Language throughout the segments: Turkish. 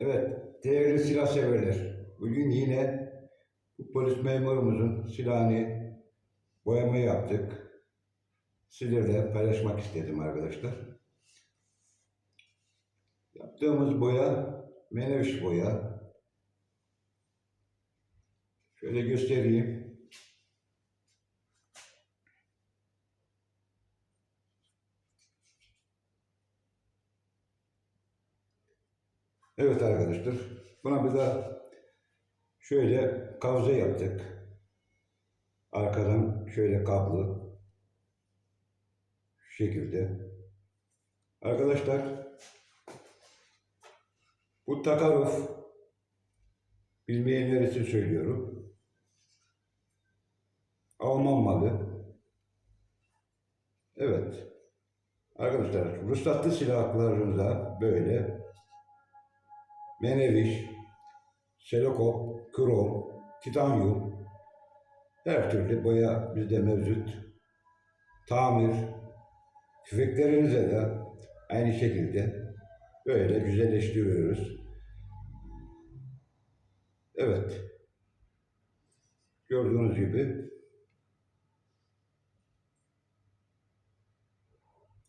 Evet, değerli silah severler. Bugün yine bu polis memurumuzun silahını boyama yaptık. Sizlerle paylaşmak istedim arkadaşlar. Yaptığımız boya menevşe boya. Şöyle göstereyim. Evet arkadaşlar. Buna bir de şöyle kavza yaptık. Arkadan şöyle kablo. Şu şekilde. Arkadaşlar bu takaruf bilmeyenler için söylüyorum. Alman malı. Evet. Arkadaşlar ruhsatlı silahlarınıza böyle Meneviş, Selokop, Krom, Titanyum her türlü boya bizde mevcut. Tamir, tüfeklerinize de aynı şekilde böyle güzelleştiriyoruz. Evet. Gördüğünüz gibi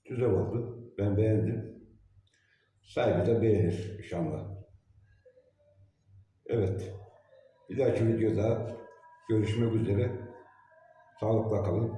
güzel oldu. Ben beğendim. Sahibi de beğenir inşallah. Evet. Bir dahaki videoda görüşmek üzere. Sağlıkla kalın.